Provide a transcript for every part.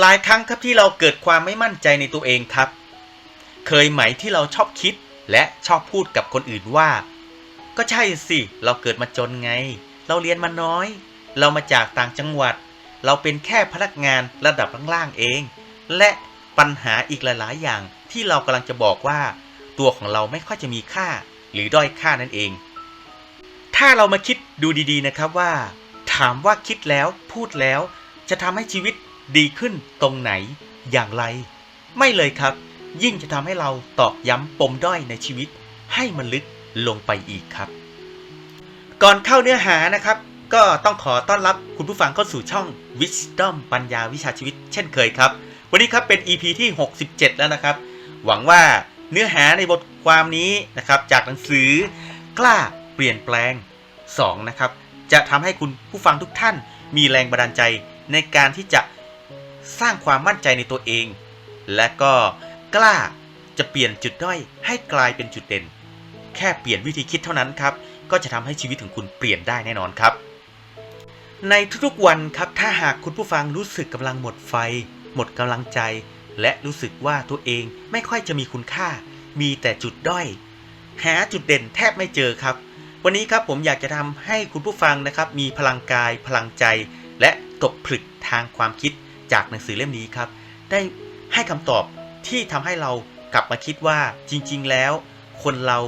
หลายครั้งครับที่เราเกิดความไม่มั่นใจในตัวเองครับ เคยไหมที่เราชอบคิดและชอบพูดกับคนอื่นว่า ก็ใช่สิ เราเกิดมาจนไง เราเรียนมาน้อย เรามาจากต่างจังหวัด เราเป็นแค่พนักงานระดับล่างๆเอง และปัญหาอีกหลายๆอย่างที่เรากำลังจะบอกว่า ตัวของเราไม่ค่อยจะมีค่า หรือด้อยค่านั่นเอง ถ้าเรามาคิดดูดีๆนะครับว่า ถามว่าคิดแล้วพูดแล้วจะทำให้ชีวิต ดีขึ้นตรงไหนอย่างไร ไม่เลยครับ ยิ่งจะทำให้เราตอกย้ำปมด้อยในชีวิต ให้มันลึกลงไปอีกครับ ก่อนเข้าเนื้อหานะครับ ก็ต้องขอต้อนรับคุณผู้ฟังเข้าสู่ช่อง Wisdom ปัญญาวิชาชีวิต เช่นเคยครับ วันนี้ครับเป็น EP ที่ 67 แล้วนะครับ หวังว่าเนื้อหาในบทความนี้นะครับจากหนังสือกล้าเปลี่ยนแปลง2นะครับจะทำให้คุณผู้ฟังทุกท่านมีแรงบันดาลใจในการที่จะ สร้างความมั่นใจในตัวเอง และก็กล้าจะเปลี่ยนจุดด้อยให้กลายเป็นจุดเด่น แค่เปลี่ยนวิธีคิดเท่านั้นครับ ก็จะทำให้ชีวิตของคุณเปลี่ยนได้แน่นอนครับ ในทุกๆวันครับถ้าหากคุณผู้ฟังรู้สึกกำลังหมดไฟ หมดกำลังใจ และรู้สึกว่าตัวเองไม่ค่อยจะมีคุณค่า มีแต่จุดด้อย หาจุดเด่นแทบไม่เจอครับ วันนี้ครับผมอยากจะทำให้คุณผู้ฟังนะครับ มีพลังกาย พลังใจ และตกผลึกทางความคิด จากหนังสือเล่มนี้ครับ ได้ให้คำตอบที่ทำให้เรากลับมาคิดว่าจริง ๆ แล้ว คนเรา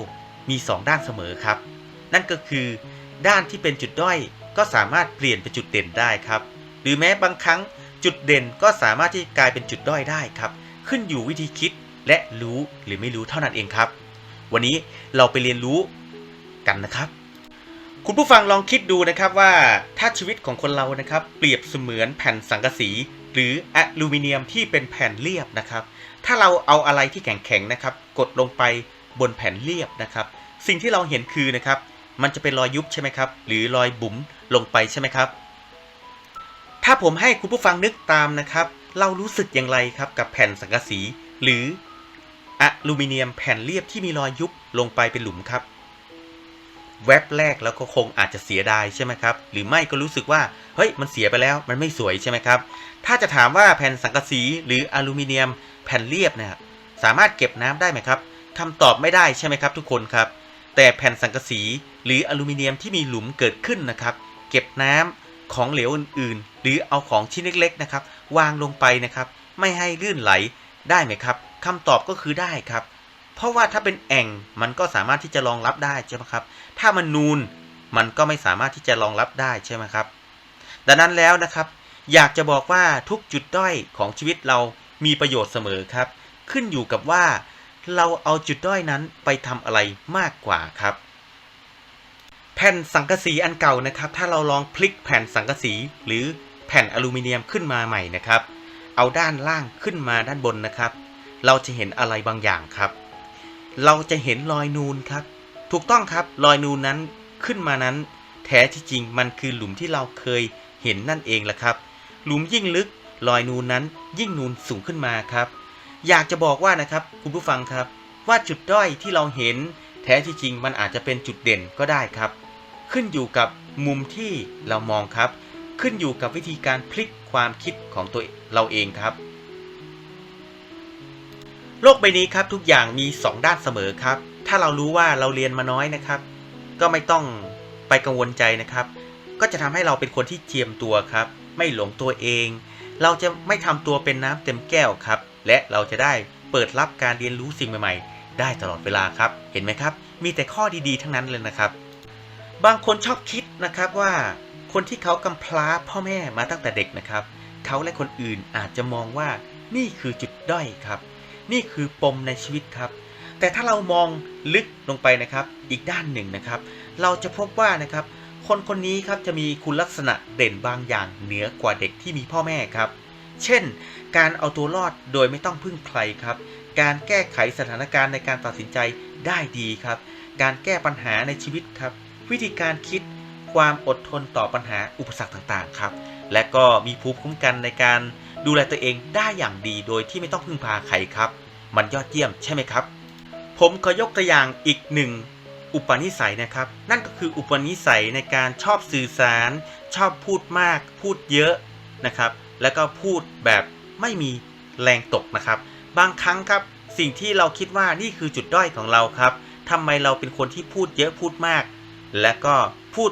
มีสองด้านเสมอครับ นั่นก็คือด้านที่เป็นจุดด้อยก็สามารถเปลี่ยนเป็นจุดเด่นได้ครับ หรือแม้บางครั้งจุดเด่นก็สามารถที่กลายเป็นจุดด้อยได้ครับ ขึ้นอยู่วิธีคิดและรู้หรือไม่รู้เท่านั้นเองครับ วันนี้เราไปเรียนรู้กันนะครับ คุณผู้ฟังลองคิดดูนะครับว่าถ้าชีวิตของคนเรานะครับ เปรียบเสมือนแผ่นสังกะสี หรืออลูมิเนียมที่เป็นแผ่นเรียบนะครับ ถ้าเราเอาอะไรที่แข็งๆนะครับ กดลงไปบนแผ่นเรียบนะครับ สิ่งที่เราเห็นคือนะครับ มันจะเป็นรอยยุบใช่ไหมครับ หรือรอยบุ๋มลงไปใช่ไหมครับ ถ้าผมให้คุณผู้ฟังนึกตามนะครับ เรารู้สึกอย่างไรครับกับแผ่นสังกะสี หรืออลูมิเนียมแผ่นเรียบที่มีรอยยุบลงไปเป็นหลุมครับ แว็บแรกแล้วก็คงอาจจะเสียดายใช่ไหมครับ หรือไม่ก็รู้สึกว่า เฮ้ย มันเสียไปแล้ว มันไม่สวยใช่ไหมครับ ถ้าจะถามว่าแผ่นสังกะสีหรืออลูมิเนียมแผ่นเรียบเนี่ยสามารถเก็บน้ำได้ไหมครับคำตอบไม่ได้ใช่ไหมครับทุกคนครับ แต่แผ่นสังกะสีหรืออลูมิเนียมที่มีหลุมเกิดขึ้นนะครับ เก็บน้ำของเหลวอื่นๆ หรือเอาของชิ้นเล็กๆนะครับ วางลงไปนะครับ ไม่ให้ลื่นไหลได้ไหมครับคำตอบก็คือได้ครับ ราะว่าถ้าเป็นแอ่งมันก็สามารถที่จะรองรับได้ใช่ไหมครับ ถ้ามันนูนมันก็ไม่สามารถที่จะรองรับได้ใช่ไหมครับ ดังนั้นแล้วนะครับ อยากจะบอกว่าทุกจุดด้อยของชีวิตเรามีประโยชน์เสมอครับ ขึ้นอยู่กับว่า เราเอาจุดด้อยนั้นไปทำอะไรมากกว่าครับ แผ่นสังกะสีอันเก่านะครับ ถ้าเราลองพลิกแผ่นสังกะสีหรือแผ่นอลูมิเนียมขึ้นมาใหม่นะครับ เอาด้านล่างขึ้นมาด้านบนนะครับ เราจะเห็นอะไรบางอย่างครับ เราจะเห็นรอยนูนครับ ถูกต้องครับรอยนูนนั้นขึ้นมานั้น แท้ที่จริงมันคือหลุมที่เราเคยเห็นนั่นเองแหละครับ หลุมยิ่งลึกรอยนูนนั้นยิ่งนูนสูงขึ้นมาครับ อยากจะบอกว่านะครับคุณผู้ฟังครับ ว่าจุดด้อยที่เราเห็น แท้ที่จริงมันอาจจะเป็นจุดเด่นก็ได้ครับ ขึ้นอยู่กับมุมที่เรามองครับ ขึ้นอยู่กับวิธีการพลิกความคิดของตัวเราเองครับ โลกใบนี้ครับทุกอย่างมี 2 ด้านเสมอครับ ถ้าเรารู้ว่าเราเรียนมาน้อยนะครับ ก็ไม่ต้องไปกังวลใจนะครับ ก็จะทำให้เราเป็นคนที่เจียมตัวครับ ไม่หลงตัวเอง เราจะไม่ทำตัวเป็นน้ำเต็มแก้วครับ และเราจะได้เปิดรับการเรียนรู้สิ่งใหม่ๆ ได้ตลอดเวลาครับ เห็นไหมครับ มีแต่ข้อดีๆ ทั้งนั้นเลยนะครับ บางคนชอบคิดนะครับว่าคนที่เขากำพร้าพ่อแม่มาตั้งแต่เด็กนะครับ เขาและคนอื่นอาจจะมองว่านี่คือจุดด้อยครับ นี่คือปมในชีวิตครับ แต่ถ้าเรามองลึกลงไปนะครับ อีกด้านหนึ่งนะครับ เราจะพบว่านะครับ คนคนนี้ครับจะมีคุณลักษณะเด่นบางอย่างเหนือกว่าเด็กที่มีพ่อแม่ครับ เช่น การเอาตัวรอดโดยไม่ต้องพึ่งใครครับ การแก้ไขสถานการณ์ในการตัดสินใจได้ดีครับ การแก้ปัญหาในชีวิตครับ วิธีการคิดความอดทนต่อปัญหาอุปสรรคต่างๆครับ และก็มีภูมิคุ้มกันในการ ดูแลตัวเองได้อย่างดีโดยที่ไม่ต้องพึ่งพาใครครับ มันยอดเยี่ยมใช่ไหมครับ ผมขอยกตัวอย่างอีกหนึ่งอุปนิสัยนะครับ นั่นก็คืออุปนิสัยในการชอบสื่อสาร ชอบพูดมาก พูดเยอะนะครับ แล้วก็พูดแบบไม่มีแรงตกนะครับ บางครั้งครับสิ่งที่เราคิดว่านี่คือจุดด้อยของเราครับทำไมเราเป็นคนที่พูดเยอะพูดมาก และก็พูด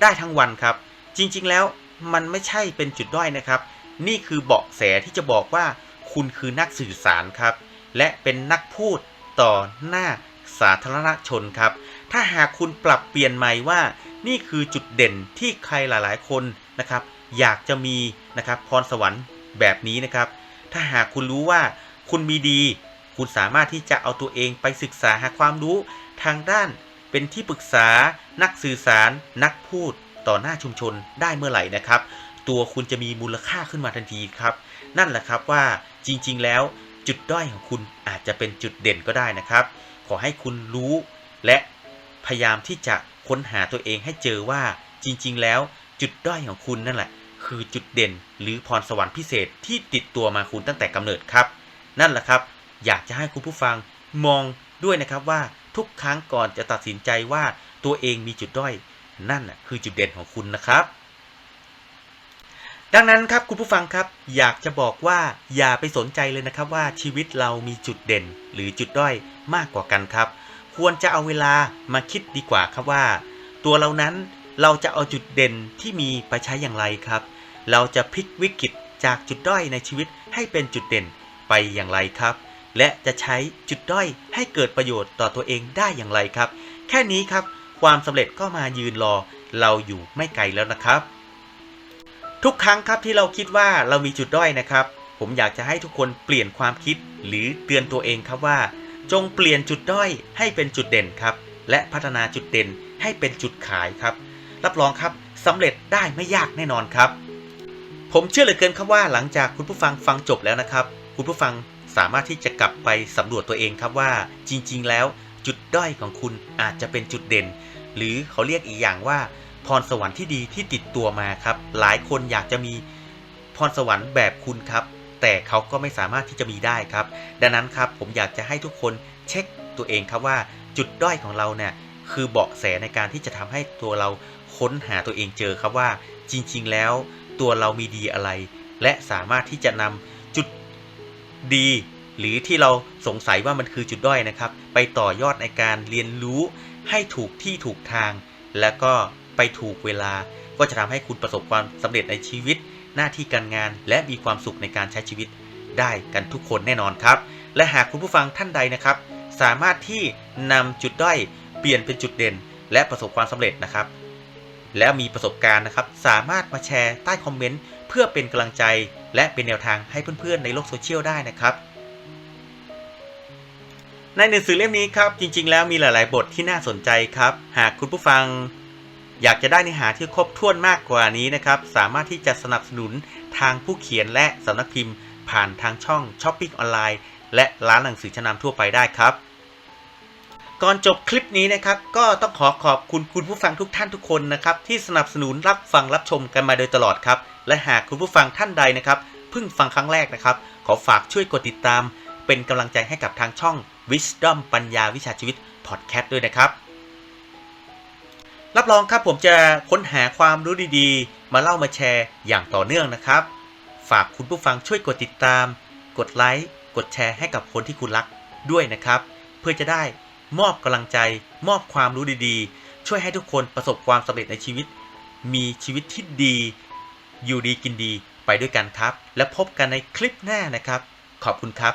ได้ทั้งวันครับ จริงๆแล้วมันไม่ใช่เป็นจุดด้อยนะครับ นี่คือเบาะแสที่จะบอกว่า คุณคือนักสื่อสารครับ และเป็นนักพูดต่อหน้าสาธารณชนครับ ถ้าหากคุณปรับเปลี่ยนใหม่ว่า นี่คือจุดเด่นที่ใครหลาย ๆ คนนะครับ อยากจะมีนะครับพรสวรรค์แบบนี้นะครับ ถ้าหากคุณรู้ว่าคุณมีดี คุณสามารถที่จะเอาตัวเองไปศึกษาหาความรู้ทางด้านเป็นที่ปรึกษา นักสื่อสาร นักพูดต่อหน้าชุมชนได้เมื่อไหร่นะครับ ตัวคุณจะมีมูลค่าขึ้นมาทันทีครับ นั่นแหละครับว่าจริงๆ แล้วจุดด้อยของคุณอาจจะเป็นจุดเด่นก็ได้นะครับ ขอให้คุณรู้และพยายามที่จะค้นหาตัวเองให้เจอว่าจริงๆ แล้วจุดด้อยของคุณนั่นแหละ คือจุดเด่นหรือพรสวรรค์พิเศษที่ติดตัวมาคุณตั้งแต่กำเนิดครับ นั่นแหละครับ อยากจะให้คุณผู้ฟังมองด้วยนะครับว่าทุกครั้งก่อนจะตัดสินใจว่าตัวเองมีจุดด้อย นั่นน่ะคือจุดเด่นของคุณนะครับ ดังนั้นครับคุณผู้ฟังครับ อยากจะบอกว่าอย่าไปสนใจเลยนะครับว่าชีวิตเรามีจุดเด่น หรือจุดด้อยมากกว่ากันครับ ควรจะเอาเวลามาคิดดีกว่าครับว่า ตัวเรานั้นเราจะเอาจุดเด่นที่มีไปใช้อย่างไรครับ เราจะพลิกวิกฤตจากจุดด้อยในชีวิตให้เป็นจุดเด่นไปอย่างไรครับ และจะใช้จุดด้อยให้เกิดประโยชน์ต่อตัวเองได้อย่างไรครับ แค่นี้ครับ ความสำเร็จก็มายืนรอเราอยู่ไม่ไกลแล้วนะครับ ทุกครั้งครับที่เราคิดว่าเรามีจุดด้อยนะครับ ผมอยากจะให้ทุกคนเปลี่ยนความคิด หรือเตือนตัวเองครับว่า จงเปลี่ยนจุดด้อยให้เป็นจุดเด่นครับ และพัฒนาจุดเด่นให้เป็นจุดขายครับ รับรองครับสำเร็จได้ไม่ยากแน่นอนครับ ผมเชื่อเหลือเกินครับว่าหลังจากคุณผู้ฟังฟังจบแล้วนะครับ คุณผู้ฟังสามารถที่จะกลับไปสำรวจตัวเองครับว่า จริง ๆ แล้ว จุดด้อยของคุณอาจจะเป็นจุดเด่น หรือเขาเรียกอีกอย่างว่า พรสวรรค์ที่ดีที่ติดตัวมาครับ หลายคนอยากจะมีพรสวรรค์แบบคุณครับ แต่เขาก็ไม่สามารถที่จะมีได้ครับ ดังนั้นครับผมอยากจะให้ทุกคนเช็คตัวเองครับว่าจุดด้อยของเราเนี่ยคือเบาะแสในการที่จะทำให้ตัวเราค้นหาตัวเองเจอครับว่า จริง ๆ แล้วตัวเรามีดีอะไร และสามารถที่จะนำจุดดี หรือที่เราสงสัยว่ามันคือจุดด้อยนะครับ ไปต่อยอดในการเรียนรู้ให้ถูกที่ถูกทาง แล้วก็ ไปถูกเวลา ก็จะทำให้คุณประสบความสำเร็จในชีวิต หน้าที่การงานและมีความสุขในการใช้ชีวิตได้กันทุกคนแน่นอนครับ และหากคุณผู้ฟังท่านใดนะครับ สามารถที่นำจุดด้อยเปลี่ยนเป็นจุดเด่น และประสบความสำเร็จนะครับ แล้วมีประสบการณ์นะครับ สามารถมาแชร์ใต้คอมเมนต์เพื่อเป็นกำลังใจ และเป็นแนวทางให้เพื่อนๆในโลกโซเชียลได้นะครับในหนังสือเล่มนี้ครับจริงๆ แล้วมีหลาย ๆ บทที่น่าสนใจครับ หากคุณผู้ฟัง อยากจะได้เนื้อหาที่ครบถ้วนมากกว่านี้นะครับ สามารถที่จะสนับสนุนทางผู้เขียนและสำนักพิมพ์ ผ่านทางช่องช้อปปิ้งออนไลน์และร้านหนังสือชั้นนำทั่วไปได้ครับ ก่อนจบคลิปนี้นะครับ ก็ต้องขอขอบคุณคุณผู้ฟังทุกท่านทุกคนนะครับ ที่สนับสนุนรับฟังรับชมกันมาโดยตลอดครับ และหากคุณผู้ฟังท่านใดนะครับเพิ่งฟังครั้งแรกนะครับ ขอฝากช่วยกดติดตาม เป็นกำลังใจให้กับทางช่อง Wisdom ปัญญาวิชาชีวิตพอดแคสต์ด้วยนะครับ รับรองครับผมจะค้นหาความรู้ดีๆ มาเล่ามาแชร์อย่างต่อเนื่องนะครับ ฝากคุณผู้ฟังช่วยกดติดตาม กดไลค์กดแชร์ให้กับคนที่คุณรักด้วยนะครับ เพื่อจะได้มอบกำลังใจ มอบความรู้ดีๆ ช่วยให้ทุกคนประสบความสำเร็จในชีวิต มีชีวิตที่ดี อยู่ดีกินดีไปด้วยกันครับ และพบกันในคลิปหน้านะครับ ขอบคุณครับ